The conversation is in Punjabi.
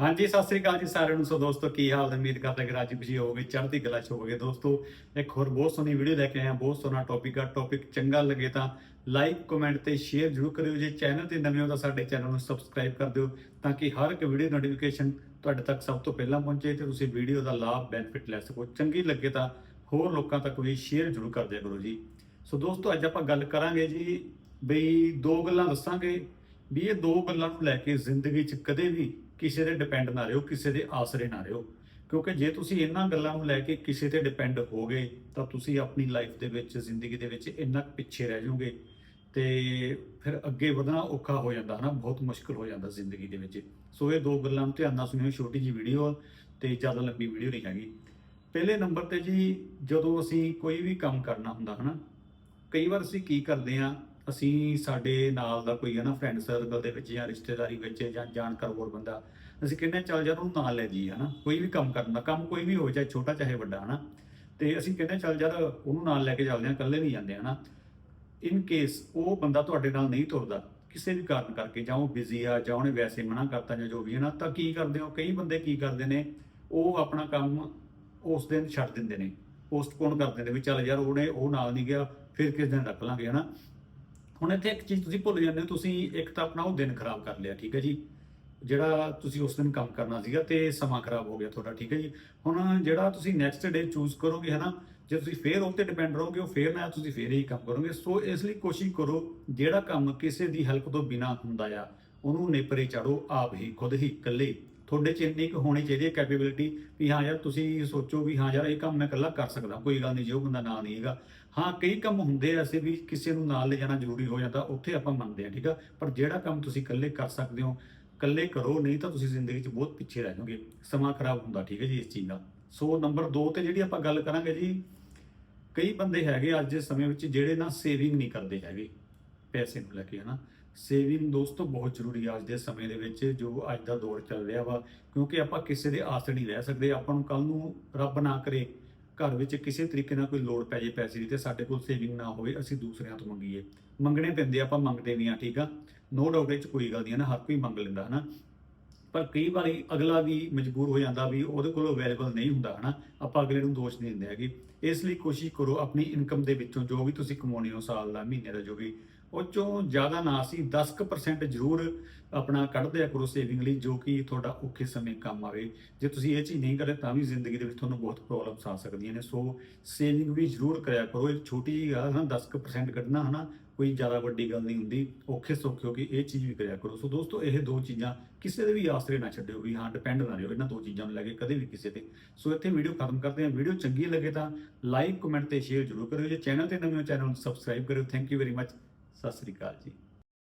ਹਾਂਜੀ, ਸਤਿ ਸ੍ਰੀ ਅਕਾਲ ਜੀ ਸਾਰਿਆਂ ਨੂੰ। ਸੋ ਦੋਸਤੋ, ਕੀ ਹਾਲ ਹੈ ਉਮੀਦ ਕਰਦਾ ਕਿ ਰਾਜੀ ਖੁਸ਼ੀ ਹੋਵੋਗੇ, ਚੜ੍ਹਦੀ ਕਲਾ ਚ ਹੋਵੋਗੇ। ਦੋਸਤੋ, ਇੱਕ ਹੋਰ ਬਹੁਤ ਸੋਹਣੀ ਵੀਡੀਓ ਲੈ ਕੇ ਆਇਆ ਬਹੁਤ ਸੋਹਣਾ ਟੌਪਿਕ ਆ। ਟੌਪਿਕ ਚੰਗਾ ਲੱਗੇ ਤਾਂ ਲਾਈਕ ਕਮੈਂਟ ਤੇ ਸ਼ੇਅਰ ਜ਼ਰੂਰ ਕਰਿਓ। ਜੇ ਚੈਨਲ ਤੇ ਨਵੇਂ ਹੋ ਤਾਂ ਸਾਡੇ ਚੈਨਲ ਨੂੰ ਸਬਸਕ੍ਰਾਈਬ ਕਰ ਦਿਓ, ਤਾਂ ਕਿ ਹਰ ਇੱਕ ਵੀਡੀਓ ਨੋਟੀਫਿਕੇਸ਼ਨ ਤੁਹਾਡੇ ਤੱਕ ਸਭ ਤੋਂ ਪਹਿਲਾਂ ਪਹੁੰਚੇ ਤੇ ਤੁਸੀਂ ਵੀਡੀਓ ਦਾ ਲਾਭ ਬੈਨੀਫਿਟ ਲੈ ਸਕੋ। ਚੰਗੀ ਲੱਗੇ ਤਾਂ ਹੋਰ ਲੋਕਾਂ ਤੱਕ ਵੀ ਸ਼ੇਅਰ ਜ਼ਰੂਰ ਕਰ ਦਿਆ ਕਰੋ ਜੀ। ਸੋ ਦੋਸਤੋ, ਅੱਜ ਆਪਾਂ ਗੱਲ ਕਰਾਂਗੇ ਜੀ ਬਈ ਦੋ ਗੱਲਾਂ ਦੱਸਾਂਗੇ। ਵੀ ਇਹ ਦੋ ਗੱਲਾਂ ਨੂੰ ਲੈ ਕੇ ਜ਼ਿੰਦਗੀ 'ਚ ਕਦੇ ਵੀ ਕਿਸੇ 'ਤੇ ਡਿਪੈਂਡ ਨਾ ਰਹੋ, ਕਿਸੇ ਦੇ ਆਸਰੇ ਨਾ ਰਹੋ। ਕਿਉਂਕਿ ਜੇ ਤੁਸੀਂ ਇਹਨਾਂ ਗੱਲਾਂ ਨੂੰ ਲੈ ਕੇ ਕਿਸੇ ਤੇ ਡਿਪੈਂਡ ਹੋ ਗਏ, ਤਾਂ ਤੁਸੀਂ ਆਪਣੀ ਲਾਈਫ ਦੇ ਵਿੱਚ, ਜ਼ਿੰਦਗੀ ਦੇ ਵਿੱਚ ਇੰਨਾ ਪਿੱਛੇ ਰਹਿ ਜਾਓਗੇ ਤੇ ਫਿਰ ਅੱਗੇ ਵਧਣਾ ਔਖਾ ਹੋ ਜਾਂਦਾ, ਹਨਾ? ਬਹੁਤ ਮੁਸ਼ਕਲ ਹੋ ਜਾਂਦਾ ਜ਼ਿੰਦਗੀ ਦੇ ਵਿੱਚ। ਸੋ ਇਹ ਦੋ ਗੱਲਾਂ ਨੂੰ ਧਿਆਨ ਨਾਲ ਸੁਣਿਓ, ਛੋਟੀ ਜੀ ਵੀਡੀਓ ਤੇ ਜ਼ਿਆਦਾ ਲੰਬੀ ਵੀਡੀਓ ਨਹੀਂ ਹੈਗੀ। ਪਹਿਲੇ ਨੰਬਰ ਤੇ ਜੀ, ਜਦੋਂ ਅਸੀਂ ਕੋਈ ਵੀ ਕੰਮ ਕਰਨਾ ਹੁੰਦਾ, ਹਨਾ? ਕਈ ਵਾਰ ਅਸੀਂ ਕੀ ਕਰਦੇ ਆ ਅਸੀਂ ਸਾਡੇ ਨਾਲ ਦਾ ਕੋਈ ਹੈ ਨਾ ਫਰੈਂਡ ਸਰਕਲ ਦੇ ਵਿੱਚ ਜਾਂ ਰਿਸ਼ਤੇਦਾਰੀ ਵਿੱਚ ਜਾਂ ਜਾਣਕਾਰ ਹੋਰ ਬੰਦਾ ਅਸੀਂ ਕਹਿੰਦੇ ਹਾਂ, ਚੱਲ ਯਾਰ ਉਹਨੂੰ ਨਾਲ ਲੈ ਜੀ ਹਨਾ ਕੋਈ ਵੀ ਕੰਮ ਕਰਨਾ ਕੰਮ ਕੋਈ ਵੀ ਹੋਵੇ ਚਾਹੇ ਛੋਟਾ ਚਾਹੇ ਵੱਡਾ ਹਨਾ ਤੇ ਅਸੀਂ ਕਹਿੰਦੇ ਹਾਂ, ਚੱਲ ਯਾਰ ਉਹਨੂੰ ਨਾਲ ਲੈ ਕੇ ਚੱਲਦੇ ਆ ਇਕੱਲੇ ਨਹੀਂ ਜਾਂਦੇ ਹਨਾ ਇਨ ਕੇਸ ਉਹ ਬੰਦਾ ਤੁਹਾਡੇ ਨਾਲ ਨਹੀਂ ਤੁਰਦਾ ਕਿਸੇ ਵੀ ਕਾਰਨ ਕਰਕੇ ਜਾਂ ਉਹ ਬਿਜ਼ੀ ਆ ਜਾਂ ਉਹਨੇ ਵੈਸੇ ਮਨਾ ਕਰਤਾ ਜਾਂ ਜੋ ਵੀ ਹੈ ਨਾ ਤਾਂ ਕੀ ਕਰਦੇ ਹੋ? ਕਈ ਬੰਦੇ ਕੀ ਕਰਦੇ ਨੇ ਉਹ ਆਪਣਾ ਕੰਮ ਉਸ ਦਿਨ ਛੱਡ ਦਿੰਦੇ ਨੇ ਪੋਸਟਪੋਨ ਕਰ ਦਿੰਦੇ ਵੀ ਚੱਲ ਯਾਰ ਉਹਨੇ ਉਹ ਨਾਲ ਨਹੀਂ ਗਿਆ ਫਿਰ ਕਿਸ ਦਿਨ ਰੱਖ ਲਾਂਗੇ ਹਨਾ ਹੁਣ ਇੱਥੇ ਇੱਕ ਚੀਜ਼ ਤੁਸੀਂ ਭੁੱਲ ਜਾਂਦੇ ਹੋ, ਤੁਸੀਂ ਇੱਕ ਤਾਂ ਆਪਣਾ ਉਹ ਦਿਨ ਖਰਾਬ ਕਰ ਲਿਆ, ਠੀਕ ਹੈ ਜੀ? ਜਿਹੜਾ ਤੁਸੀਂ ਉਸ ਦਿਨ ਕੰਮ ਕਰਨਾ ਸੀਗਾ ਤੇ ਸਮਾਂ ਖਰਾਬ ਹੋ ਗਿਆ ਤੁਹਾਡਾ, ਠੀਕ ਹੈ ਜੀ? ਹੁਣ ਜਿਹੜਾ ਤੁਸੀਂ ਨੈਕਸਟ ਡੇ ਚੂਜ਼ ਕਰੋਗੇ ਹੈ ਨਾ ਜੇ ਤੁਸੀਂ ਫੇਰ ਉਹ ਤੇ ਡਿਪੈਂਡ ਰਹੋਗੇ, ਉਹ ਫੇਰ ਨਾ, ਤੁਸੀਂ ਫੇਰ ਹੀ ਕੰਮ ਕਰੋਗੇ। ਸੋ ਇਸ ਲਈ ਕੋਸ਼ਿਸ਼ ਕਰੋ, ਜਿਹੜਾ ਕੰਮ ਕਿਸੇ ਦੀ ਹੈਲਪ ਤੋਂ ਬਿਨਾ ਹੁੰਦਾ ਆ, ਉਹਨੂੰ ਨੇਪਰੇ ਚਾੜੋ, ਆਪ ਹੀ, ਖੁਦ ਹੀ, ਇਕੱਲੇ ਤੁਹਾਡੇ ਚ ਇੰਨੀ ਕੁ ਹੋਣੀ ਚਾਹੀਦੀ ਹੈ ਕੈਪੇਬਿਲਿਟੀ ਵੀ ਹਾਂ ਯਾਰ ਤੁਸੀਂ ਸੋਚੋ ਵੀ ਹਾਂ ਯਾਰ ਇਹ ਕੰਮ ਮੈਂ ਇਕੱਲਾ ਕਰ ਸਕਦਾ, ਕੋਈ ਗੱਲ ਨਹੀਂ, ਜੇ ਉਹ ਬੰਦਾ ਨਾਲ ਨਹੀਂ ਹੈਗਾ। ਹਾਂ, ਕਈ ਕੰਮ ਹੁੰਦੇ ਆ ਐਸੇ ਵੀ ਕਿਸੇ ਨੂੰ ਨਾਲ ਲੈ ਜਾਣਾ ਜ਼ਰੂਰੀ ਹੋ ਜਾਂਦਾ, ਉੱਥੇ ਆਪਾਂ ਮੰਨਦੇ ਆ ਠੀਕ ਆ? ਪਰ ਜਿਹੜਾ ਕੰਮ ਤੁਸੀਂ ਇਕੱਲੇ ਕਰ ਸਕਦੇ ਹੋ, ਇਕੱਲੇ ਕਰੋ, ਨਹੀਂ ਤਾਂ ਤੁਸੀਂ ਜ਼ਿੰਦਗੀ 'ਚ ਬਹੁਤ ਪਿੱਛੇ ਰਹਿ ਜਾਓਗੇ, ਸਮਾਂ ਖਰਾਬ ਹੁੰਦਾ, ਠੀਕ ਹੈ ਜੀ, ਇਸ ਚੀਜ਼ ਦਾ। ਸੋ ਨੰਬਰ 2 ਤੇ ਜਿਹੜੀ ਆਪਾਂ ਗੱਲ ਕਰਾਂਗੇ ਜੀ, ਕਈ ਬੰਦੇ ਹੈਗੇ ਅੱਜ ਦੇ ਸਮੇਂ ਵਿੱਚ ਜਿਹੜੇ ਨਾ ਸੇਵਿੰਗ ਨਹੀਂ ਕਰਦੇ ਹੈਗੇ, ਪੈਸੇ ਨੂੰ ਲੈ ਕੇ, ਹਨਾ? ਸੇਵਿੰਗ ਦੋਸਤੋ ਬਹੁਤ ਜ਼ਰੂਰੀ ਆ ਅੱਜ ਦੇ ਸਮੇਂ ਦੇ ਵਿੱਚ, ਜੋ ਅੱਜ ਦਾ ਦੌਰ ਚੱਲ ਰਿਹਾ ਵਾ। ਕਿਉਂਕਿ ਆਪਾਂ ਕਿਸੇ ਦੇ ਆਸ ਨਹੀਂ ਰਹਿ ਸਕਦੇ। ਆਪਾਂ ਨੂੰ ਕੱਲ ਨੂੰ ਰੱਬ ਨਾ ਕਰੇ, ਘਰ ਵਿੱਚ ਕਿਸੇ ਤਰੀਕੇ ਨਾਲ ਕੋਈ ਲੋੜ ਪੈ ਜੇ ਪੈਸੇ ਦੀ ਤੇ ਸਾਡੇ ਕੋਲ ਸੇਵਿੰਗ ਨਾ ਹੋਵੇ, ਅਸੀਂ ਦੂਸਰਿਆਂ ਤੋਂ ਮੰਗੀਏ। ਮੰਗਣੇ ਪੈਂਦੇ ਆਪਾਂ ਮੰਗਦੇ ਵੀ ਆ ਠੀਕ ਆ? ਨੋ ਡਾਊਟ ਇਹ ਚ ਕੋਈ ਗੱਲ ਨਹੀਂ ਹੈ ਨਾ, ਹਰ ਕੋਈ ਮੰਗ ਲੈਂਦਾ, ਹਨਾ? ਪਰ ਕਈ ਵਾਰੀ ਅਗਲਾ ਵੀ ਮਜਬੂਰ ਹੋ ਜਾਂਦਾ ਵੀ ਉਹਦੇ ਕੋਲ ਅਵੇਲੇਬਲ ਨਹੀਂ ਹੁੰਦਾ, ਹਨਾ? ਆਪਾਂ ਅਗਲੇ ਨੂੰ ਦੋਸ਼ ਨਹੀਂ ਦਿੰਦੇ ਹੈਗੇ। ਇਸ ਲਈ ਕੋਸ਼ਿਸ਼ ਕਰੋ ਆਪਣੀ ਇਨਕਮ ਦੇ ਵਿੱਚੋਂ ਜੋ ਵੀ ਤੁਸੀਂ ਕਮਾਉਣੇ ਹੋ ਸਾਲ ਦਾ, ਮਹੀਨੇ ਦਾ ਜੋ ਵੀ ਉਹ ਚੋਂ ਜ਼ਿਆਦਾ ਨਾ ਸੀ 10% ਜ਼ਰੂਰ ਆਪਣਾ ਕੱਢ ਦਿਆ ਕਰੋ ਸੇਵਿੰਗ ਲਈ, ਜੋ ਕਿ ਤੁਹਾਡਾ ਔਖੇ ਸਮੇਂ ਕੰਮ ਆਵੇ। ਜੇ ਤੁਸੀਂ ਇਹ ਚੀਜ਼ ਨਹੀਂ ਕਰੇ ਤਾਂ ਵੀ ਜ਼ਿੰਦਗੀ ਦੇ ਵਿੱਚ ਤੁਹਾਨੂੰ ਬਹੁਤ ਪ੍ਰੋਬਲਮਸ ਆ ਸਕਦੀਆਂ ਨੇ। ਸੋ ਸੇਵਿੰਗ ਵੀ ਜ਼ਰੂਰ ਕਰਿਆ ਕਰੋ। ਇਹ ਛੋਟੀ ਜਿਹੀ ਗੱਲ ਹੈ ਨਾ 10% ਕੱਢਣਾ ਹਨਾ, ਕੋਈ ਜ਼ਿਆਦਾ ਵੱਡੀ ਗੱਲ ਨਹੀਂ ਹੁੰਦੀ। ਔਖੇ ਸੌਖੇ ਹੋ ਕੇ ਇਹ ਚੀਜ਼ ਵੀ ਕਰਿਆ ਕਰੋ। ਸੋ ਦੋਸਤੋ, ਇਹ ਦੋ ਚੀਜ਼ਾਂ ਕਿਸੇ ਦੇ ਵੀ ਆਸਰੇ ਨਾ ਛੱਡਿਓ, ਵੀ ਹਾਂ ਡਿਪੈਂਡ ਨਾ ਰਹੋ। ਇਹਨਾਂ ਦੋ ਚੀਜ਼ਾਂ ਨੂੰ ਲੈ ਕੇ ਕਦੇ ਵੀ ਕਿਸੇ ਤੇ। ਸੋ ਇੱਥੇ ਵੀਡੀਓ ਖਤਮ ਕਰਦੇ ਹਾਂ। ਵੀਡੀਓ ਚੰਗੀ ਲੱਗੇ ਤਾਂ ਲਾਈਕ ਕਮੈਂਟ ਤੇ ਸ਼ੇਅਰ ਜ਼ਰੂਰ ਕਰਿਓ। ਜੇ ਚੈਨਲ ਤੇ ਨਵੇਂ ਹੋ ਚੈਨਲ ਨੂੰ ਸਬਸਕ੍ਰਾਈਬ ਕਰਿਓ। Thank you very much Sat Sri ਅਕਾਲ ਜੀ।